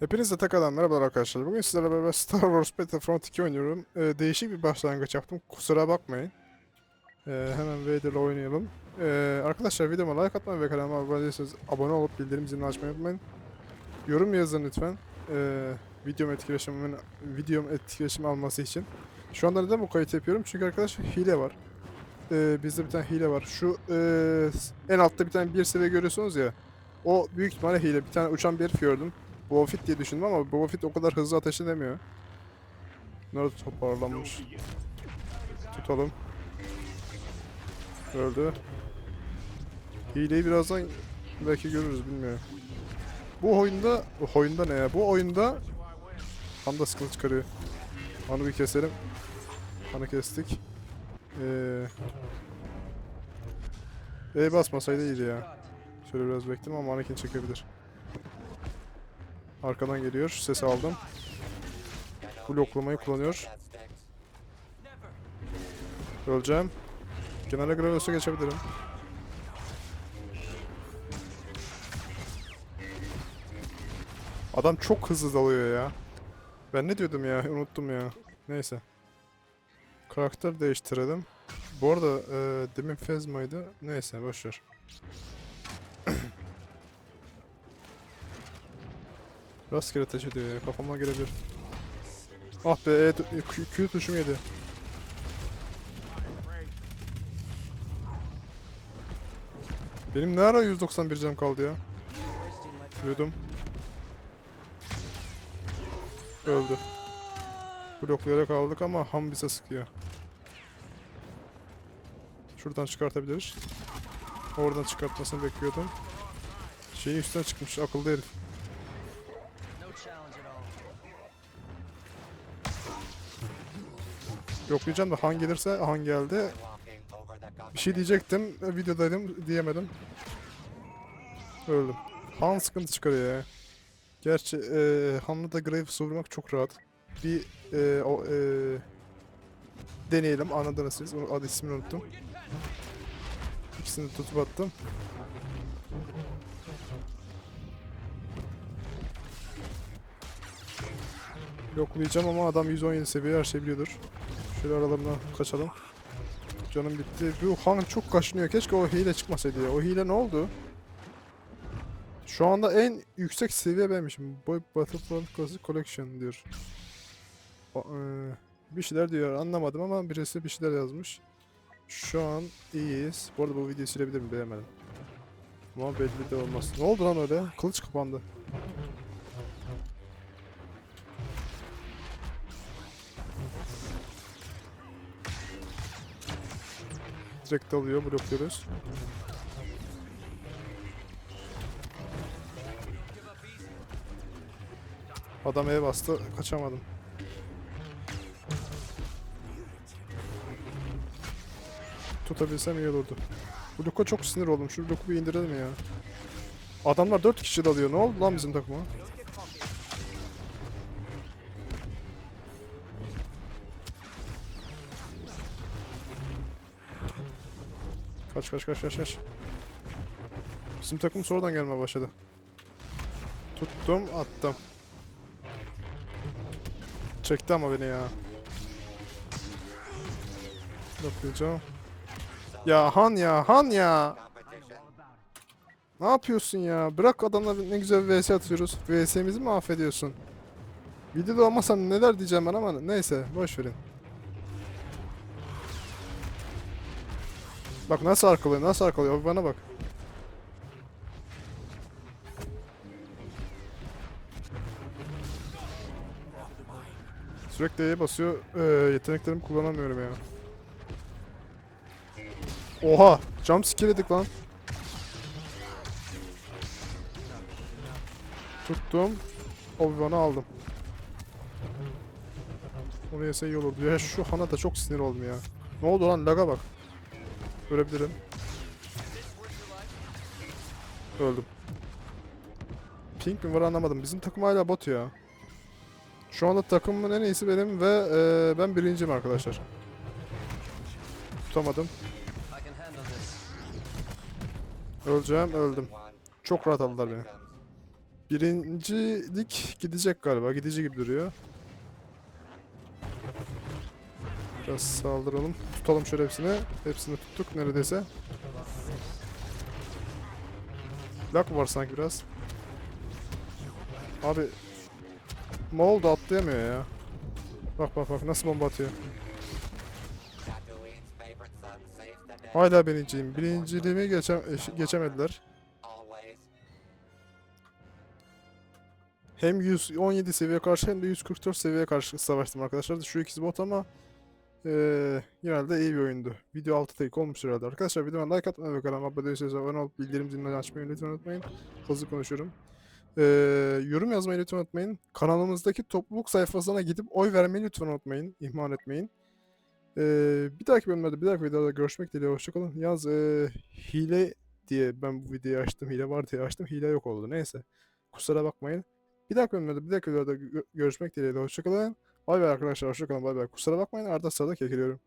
Hepinize tekrardan merhabalar arkadaşlar. Bugün sizlerle beraber Star Wars Battlefront 2 oynuyorum. Ee, değişik bir başlangıç yaptım. Kusura bakmayın. Ee, hemen Vader'la oynayalım. Ee, arkadaşlar videoma like atmayı ve kanalıma abone değilseniz abone olup bildirim zilini açmayı unutmayın. Yorum yazın lütfen. Ee, videom etkileşimimin videom etkileşim alması için. Şu anda neden bu kayıt yapıyorum? Çünkü arkadaşlar hile var. Ee, bizde bir tane hile var. Şu ee, en altta bir tane bir seviye görüyorsunuz ya. O büyük ihtimalle hile. Bir tane uçan bir herif gördüm. Boba Fett diye düşündüm ama Boba Fett o kadar hızlı ateş edemiyor. Nerede toparlanmış? Tutalım. Öldü. Hileyi birazdan belki görürüz bilmiyorum. Bu oyunda, bu oyunda ne ya? Bu oyunda Handa sıkıntı çıkarıyor. Hanı bir keselim. Hanı kestik. Ee, E basmasaydı iyiydi ya. Şöyle biraz bekledim ama Anakin çekebilir. Arkadan geliyor. Ses aldım. Bloklamayı kullanıyor. Öleceğim. Genelde Gravos'a geçebilirim. Adam çok hızlı dalıyor ya. Ben ne diyordum ya? Unuttum ya. Neyse. Karakter değiştirelim. Bu arada e, demin Fezma'ydı. Neyse boşver. Rastgele ateş ediyor ya. Kafama gelebilir. Ah be E, Q, tuşum yedi. Benim ne ara 191 cam kaldı ya? Yudum. Öldü. Bloklayarak aldık ama ham bize sıkıyor. Şuradan çıkartabiliriz. Oradan çıkartmasını bekliyordum. Şeyin üstüne çıkmış akıllı herif. Yoklayacağım da Han gelirse Han geldi. Bir şey diyecektim. e, Videodaydım diyemedim. Öldüm. Han sıkıntı çıkarıyor ya. Gerçi e, Han'la da Graves vurmak çok rahat. Bir e, o, e, deneyelim anladınız siz. Onu adı ismini unuttum. İkisini tutup attım. Yoklayacağım ama adam 117 seviye her şey biliyordur. Şöyle aralarına kaçalım. Canım bitti. Bu Han çok kaşınıyor. Keşke o hile çıkmasaydı ya. O hile ne oldu? Şu anda en yüksek seviye benmişim. Boy Battlefront Classic Collection diyor. Eee, bir şeyler diyor. Anlamadım ama birisi bir şeyler yazmış. Şu an iyiyiz. Bu arada bu videoyu silebilirim beğenmedim. Ama belli de olmaz. Ne oldu lan öyle? Kılıç kapandı. Direkt alıyor, blokluyoruz. Adam eve bastı, kaçamadım. Tutabilsem iyi olurdu. Bu Luka çok sinir oldum. Şu Luka'yı bir indirelim ya. Adamlar 4 kişi dalıyor. Ne oldu lan bizim takıma? Kaç kaç kaç kaç kaç. Bizim takım sonradan gelmeye başladı. Tuttum attım. Çekti ama beni ya. Yapacağım. Ya Han ya Han ya. Ne yapıyorsun ya? Bırak adamla ne güzel vs atıyoruz. VS'mizi mi affediyorsun? Videoda olmasam neler diyeceğim ben ama neyse boş verin. Bak nasıl arkalıyor, nasıl arkalıyor bana bak. Sürekli E'ye basıyor. Ee, yeteneklerimi kullanamıyorum ya. Oha! Jump skill'edik lan. Tuttum. Obi-Wan'ı aldım. Onu yese iyi olurdu. Ya şu Hana da çok sinir oldum ya. Ne oldu lan? Laga bak. Ölebilirim. Öldüm. Pink mi var anlamadım. Bizim takım hala bot ya. Şu anda takımın en iyisi benim ve eee, ben birinciyim arkadaşlar. Tutamadım. Öleceğim, öldüm. Çok rahat aldılar beni. Birincilik gidecek galiba. Gidici gibi duruyor. Biraz saldıralım. Tutalım şöyle hepsini. Hepsini tuttuk neredeyse. Lak var sanki biraz. Abi Moğol da atlayamıyor ya. Bak bak bak nasıl bomba atıyor. Hala birinciyim. Birinciliğimi geçem geçemediler. Hem 117 seviye karşı hem de 144 seviye karşı savaştım arkadaşlar. Şu ikisi bot ama eee genelde iyi bir oyundu. Video 6 dakika olmuş herhalde. Arkadaşlar videoma like atmayı ve kanalıma abone değilseniz abone olup bildirim zilini açmayı lütfen unutmayın. Hızlı konuşuyorum. Eee, yorum yazmayı lütfen unutmayın. Kanalımızdaki topluluk sayfasına gidip oy vermeyi lütfen unutmayın. İhmal etmeyin. Eee, bir dahaki bölümlerde bir dahaki videoda görüşmek dileğiyle hoşçakalın. Yalnız eee, hile diye ben bu videoyu açtım. Hile var diye açtım. Hile yok oldu. Neyse. Kusura bakmayın. Bir dahaki bölümde bir dahaki videoda gö- görüşmek dileğiyle hoşçakalın. Bay bay arkadaşlar hoşçakalın bay bay. Kusura bakmayın arada sırada kekeliyorum.